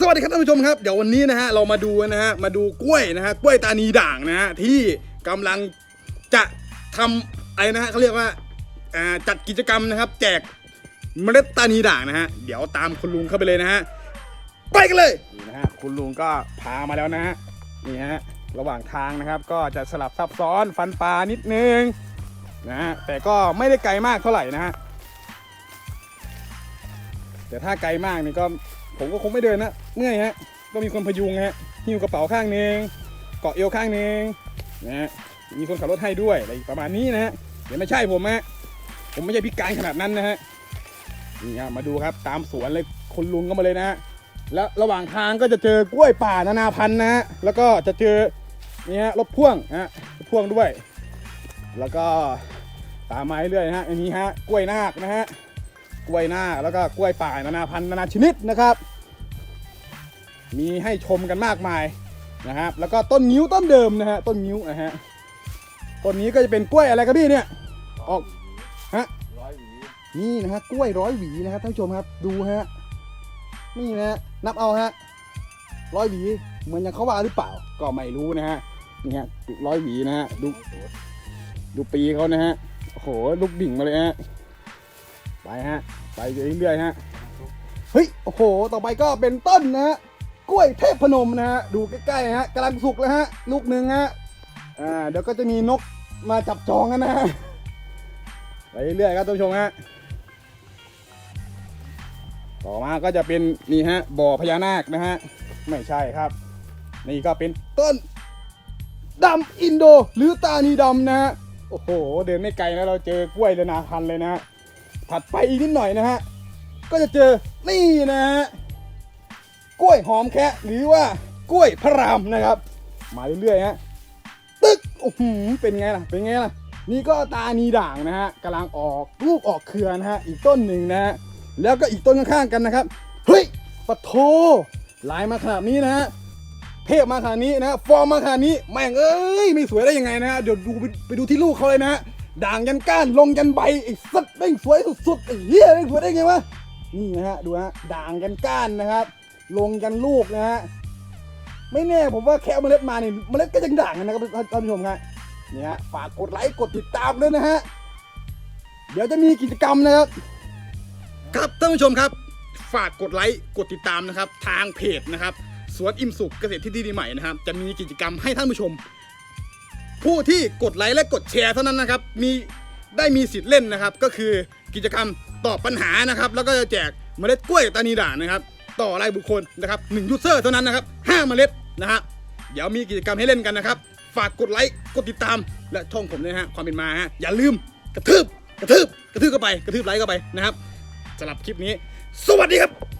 สวัสดีครับท่านผู้ชมครับ เดี๋ยววันนี้นะฮะเรามาดูนะฮะมาดูกล้วยนะฮะกล้วยตานีด่างนะฮะที่กำลังจะทำอะไรนะฮะเขาเรียกว่าอ่าจัดกิจกรรมนะครับ แจกเมล็ดตานีด่างนะฮะเดี๋ยวตามคุณลุงเข้าไปเลยนะฮะไปกันเลยนี่นะฮะคุณลุงก็พามาแล้วนะฮะนี่ฮะระหว่างทางนะครับ ก็จะสลับซับซ้อนฟันปลานิดนึงนะฮะแต่ก็ไม่ได้ไกลมากเท่าไหร่นะฮะแต่ถ้าไกลมากนี่ก็ ผมก็คงไม่เดินนะเมื่อยฮะก็มีคนพยุงฮะหิ้วกระเป๋าข้างหนึงเกาะเอวข้างหนึงนะฮะมีคนขับรถให้ด้วยอะไรประมาณนี้นะฮะเดี๋ยวไม่ใช่ผมฮะผมไม่ใช่พิการขนาดนั้นนะฮะนี่ฮะมาดูครับตามสวนเลยคุณลุงก็มาเลยนะฮะแล้วระหว่างทางก็จะเจอกล้วยป่านานาพันธุ์นะฮะแล้วก็จะเจอนี่ฮะรถพ่วงนะฮะรถพ่วงด้วย แล้วก็ตามมาเรื่อยๆนะฮะอันนี้ฮะกล้วยนาคนะฮะ กล้วยหน้าแล้วก็กล้วยป่านานาพันธุ์นานาชนิดนะครับ มีให้ชมกันมากมายนะครับ แล้วก็ต้นนิ้วต้นเดิมนะฮะต้นนิ้วนะฮะต้นนี้ก็จะเป็นกล้วยอะไรครับพี่เนี่ยออกฮะร้อยหวีนี่นะฮะกล้วยร้อยหวีนะครับท่านผู้ชมครับดูฮะนี่นะฮะนับเอาฮะร้อยหวีเหมือนอย่างเขาว่าหรือเปล่าก็ไม่รู้นะฮะนี่ฮะร้อยหวีนะฮะดูดูปีเขานะฮะโอ้โหลูกดิ่งมาเลยฮะ ไปฮะ ไปเรื่อยๆฮะ เฮ้ย โอ้โห ต่อไปก็เป็นต้นนะฮะ กล้วยเทพพนมนะฮะ ดูใกล้ๆฮะกำลังสุกแล้วฮะ ลูกหนึ่งฮะ อ่า เดี๋ยวก็จะมีนกมาจับจองกันนะฮะ ไปเรื่อยๆครับท่านผู้ชมฮะ ต่อมาก็จะเป็นนี่ฮะ บ่อพญานาคนะฮะ ไม่ใช่ครับ นี่ก็เป็นต้นดำอินโดหรือตานีดำนะฮะ โอ้โห เดินไม่ไกลนะเราเจอกล้วยเลยนาพันเลยนะฮะ ถัดไปอีกนิดหน่อยนะฮะ ก็จะเจอนี่นะฮะกล้วยหอมแคะหรือว่ากล้วยพระรามนะครับ มาเรื่อยๆฮะตึ๊กโอ้โหเป็นไงล่ะเป็นไงล่ะ นี่ก็ตานีด่างนะฮะกำลังออกลูกออกเครือนะฮะอีกต้นหนึ่งนะฮะแล้วก็อีกต้นข้างๆกันนะครับเฮ้ยปะโทลายมาขนาดนี้นะฮะเทพมาขนาดนี้นะฟอร์มมาขนาดนี้แม่งเอ้ยไม่สวยได้ยังไงนะฮะเดี๋ยวดูไปไปดูที่ลูกเขาเลยนะฮะ ด่างยันก้านลงยันใบไอ้สัตว์แม่งสวยสุดๆไอ้เหี้ยแม่งสวยได้ไงวะนี่นะฮะดูฮะด่างยันก้านนะครับ ลงยันลูกนะฮะไม่แน่ผมว่าแค่เมล็ดมาเนี่ยเมล็ดก็ยังด่างนะครับท่านท่านผู้ชมครับนี่ฮะฝากกดไลค์กดติดตามด้วยนะฮะเดี๋ยวจะมีกิจกรรมนะครับ ครับท่านผู้ชมครับ ฝากกดไลค์กดติดตามนะครับ ทางเพจนะครับสวนอิ่มสุขเกษตรที่ดีใหม่นะครับ จะมีกิจกรรมให้ท่านผู้ชม ผู้ที่กดไลค์และกดแชร์เท่านั้นนะครับ มีได้มีสิทธิ์เล่นนะครับ ก็คือกิจกรรมตอบปัญหานะครับ แล้วก็จะแจกเมล็ดกล้วยตานีด่างนะครับ ต่อรายบุคคลนะครับหนึ่งยูเซอร์เท่านั้นนะครับห้าเมล็ดนะฮะเดี๋ยวมีกิจกรรมให้เล่นกันนะครับ ฝากกดไลค์กดติดตามและช่องผมด้วยนะฮะความเป็นมาฮะอย่าลืมกระทืบกระทืบกระทืบเข้าไปกระทืบไลค์เข้าไปนะครับสำหรับคลิปนี้ สวัสดีครับ